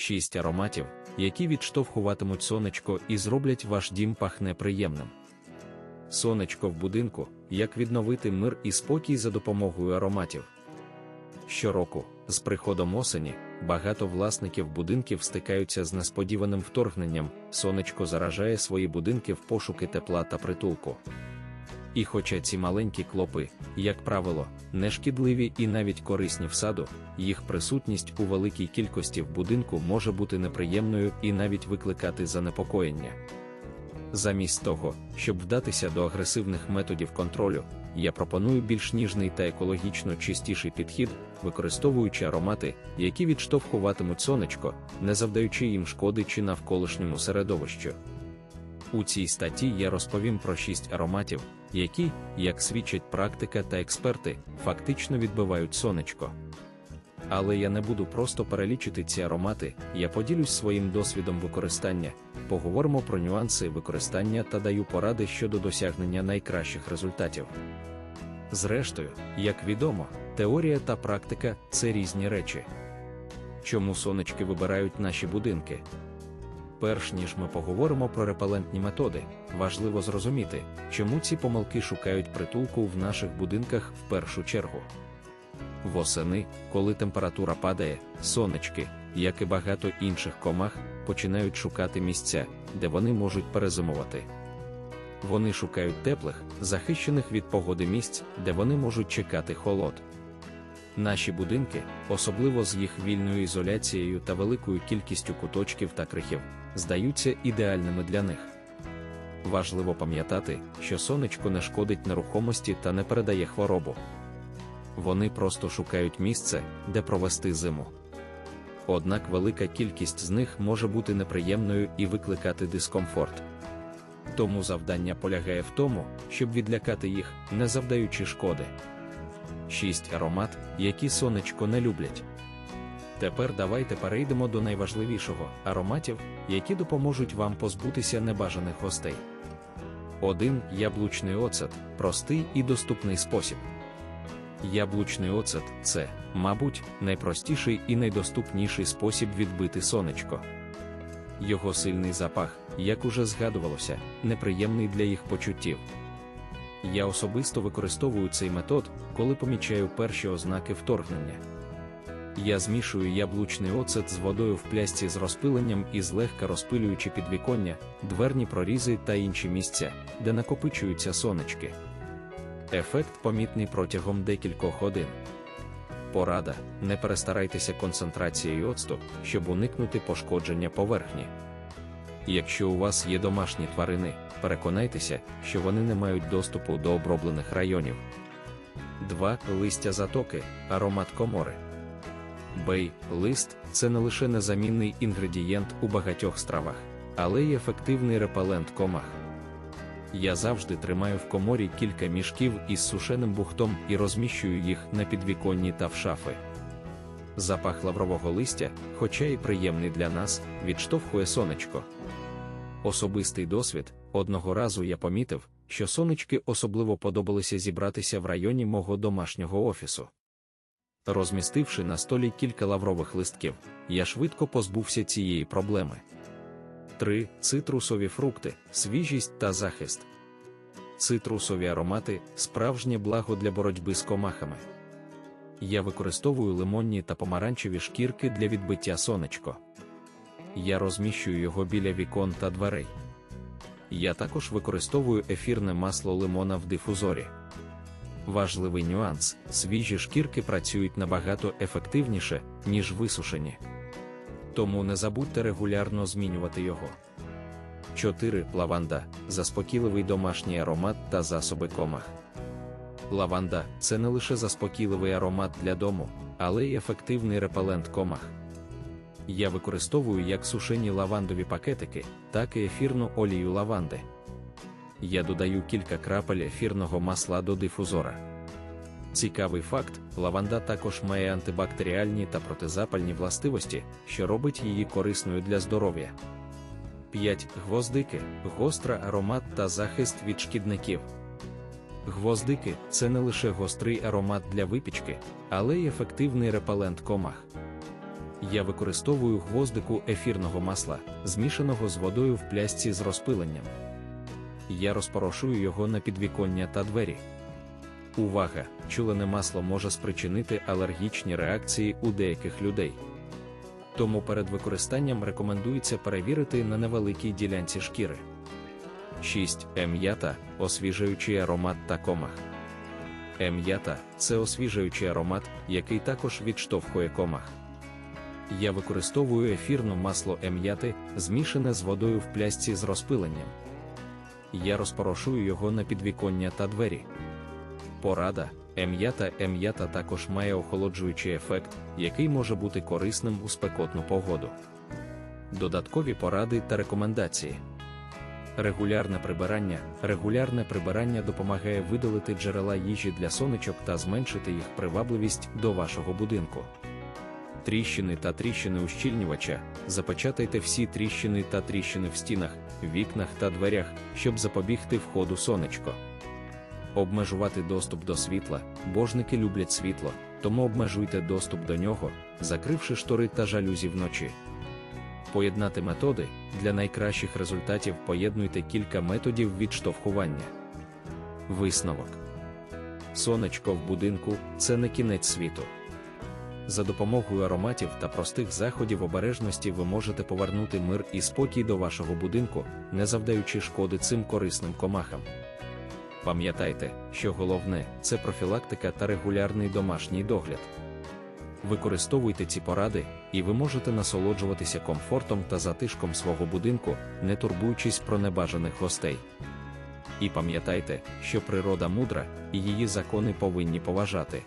Шість ароматів, які відштовхуватимуть сонечко і зроблять ваш дім пахне приємним. Сонечко в будинку, як відновити мир і спокій за допомогою ароматів. Щороку, з приходом осені, багато власників будинків стикаються з несподіваним вторгненням, сонечко заражає свої будинки в пошуки тепла та притулку. І хоча ці маленькі клопи, як правило, не шкідливі і навіть корисні в саду, їх присутність у великій кількості в будинку може бути неприємною і навіть викликати занепокоєння. Замість того, щоб вдатися до агресивних методів контролю, я пропоную більш ніжний та екологічно чистіший підхід, використовуючи аромати, які відштовхуватимуть сонечко, не завдаючи їм шкоди чи навколишньому середовищу. У цій статті я розповім про шість ароматів, які, як свідчать практика та експерти, фактично відбивають сонечко. Але я не буду просто перелічити ці аромати, я поділюсь своїм досвідом використання, поговоримо про нюанси використання та даю поради щодо досягнення найкращих результатів. Зрештою, як відомо, теорія та практика це різні речі. Чому сонечки вибирають наші будинки? Перш ніж ми поговоримо про репелентні методи, важливо зрозуміти, чому ці помилки шукають притулку в наших будинках в першу чергу. Восени, коли температура падає, сонечки, як і багато інших комах, починають шукати місця, де вони можуть перезимувати. Вони шукають теплих, захищених від погоди місць, де вони можуть чекати холод. Наші будинки, особливо з їх вільною ізоляцією та великою кількістю куточків та крихів, здаються ідеальними для них. Важливо пам'ятати, що сонечко не шкодить нерухомості та не передає хворобу. Вони просто шукають місце, де провести зиму. Однак велика кількість з них може бути неприємною і викликати дискомфорт. Тому завдання полягає в тому, щоб відлякати їх, не завдаючи шкоди. Шість аромат, які сонечко не люблять. Тепер давайте перейдемо до найважливішого ароматів, які допоможуть вам позбутися небажаних гостей. 1. Яблучний оцет простий і доступний спосіб. Яблучний оцет це, мабуть, найпростіший і найдоступніший спосіб відбити сонечко. Його сильний запах, як уже згадувалося, неприємний для їх почуттів. Я особисто використовую цей метод, коли помічаю перші ознаки вторгнення. Я змішую яблучний оцет з водою в плясці з розпиленням і злегка розпилюючи підвіконня, дверні прорізи та інші місця, де накопичуються сонечки. Ефект помітний протягом декількох годин. Порада: не перестарайтеся концентрацією оцту, щоб уникнути пошкодження поверхні. Якщо у вас є домашні тварини, переконайтеся, що вони не мають доступу до оброблених районів. 2. Листя затоки, аромат комори. Бей, лист це не лише незамінний інгредієнт у багатьох стравах, але й ефективний репелент комах. Я завжди тримаю в коморі кілька мішків із сушеним бухтом і розміщую їх на підвіконні та в шафи. Запах лаврового листя, хоча й приємний для нас, відштовхує сонечко. Особистий досвід одного разу я помітив, що сонечки особливо подобалося зібратися в районі мого домашнього офісу. Розмістивши на столі кілька лаврових листків, я швидко позбувся цієї проблеми. 3. Цитрусові фрукти, свіжість та захист. Цитрусові аромати справжнє благо для боротьби з комахами. Я використовую лимонні та помаранчеві шкірки для відбиття сонечко. Я розміщую його біля вікон та дверей. Я також використовую ефірне масло лимона в дифузорі. Важливий нюанс: свіжі шкірки працюють набагато ефективніше, ніж висушені. Тому не забудьте регулярно змінювати його. 4. Лаванда заспокійливий домашній аромат та засоби комах. Лаванда це не лише заспокійливий аромат для дому, але й ефективний репелент комах. Я використовую як сушені лавандові пакетики, так і ефірну олію лаванди. Я додаю кілька крапель ефірного масла до дифузора. Цікавий факт: лаванда також має антибактеріальні та протизапальні властивості, що робить її корисною для здоров'я. 5. Гвоздики, гостра аромат та захист від шкідників. Гвоздики це не лише гострий аромат для випічки, але й ефективний репелент комах. Я використовую гвоздику ефірного масла, змішаного з водою в плясці з розпиленням. Я розпорошую його на підвіконня та двері. Увага! Чулене масло може спричинити алергічні реакції у деяких людей. Тому перед використанням рекомендується перевірити на невеликій ділянці шкіри. 6. Ем'ята освіжуючий аромат та комах. Ем'ята це освіжуючий аромат, який також відштовхує комах. Я використовую ефірне масло ем'яти, змішане з водою в плясці з розпиленням. Я розпорошую його на підвіконня та двері. Порада ем'ята ем'ята також має охолоджуючий ефект, який може бути корисним у спекотну погоду. Додаткові поради та рекомендації. Регулярне прибирання. Регулярне прибирання допомагає видалити джерела їжі для сонечок та зменшити їх привабливість до вашого будинку. Тріщини та тріщини ущільнювача. Запечатайте всі тріщини та тріщини в стінах, вікнах та дверях, щоб запобігти входу сонечко. Обмежувати доступ до світла. Божники люблять світло, тому обмежуйте доступ до нього, закривши штори та жалюзі вночі. Поєднати методи для найкращих результатів поєднуйте кілька методів відштовхування. Висновок. Сонечко в будинку це не кінець світу. За допомогою ароматів та простих заходів обережності ви можете повернути мир і спокій до вашого будинку, не завдаючи шкоди цим корисним комахам. Пам'ятайте, що головне це профілактика та регулярний домашній догляд. Використовуйте ці поради, і ви можете насолоджуватися комфортом та затишком свого будинку, не турбуючись про небажаних гостей. І пам'ятайте, що природа мудра, і її закони повинні поважати.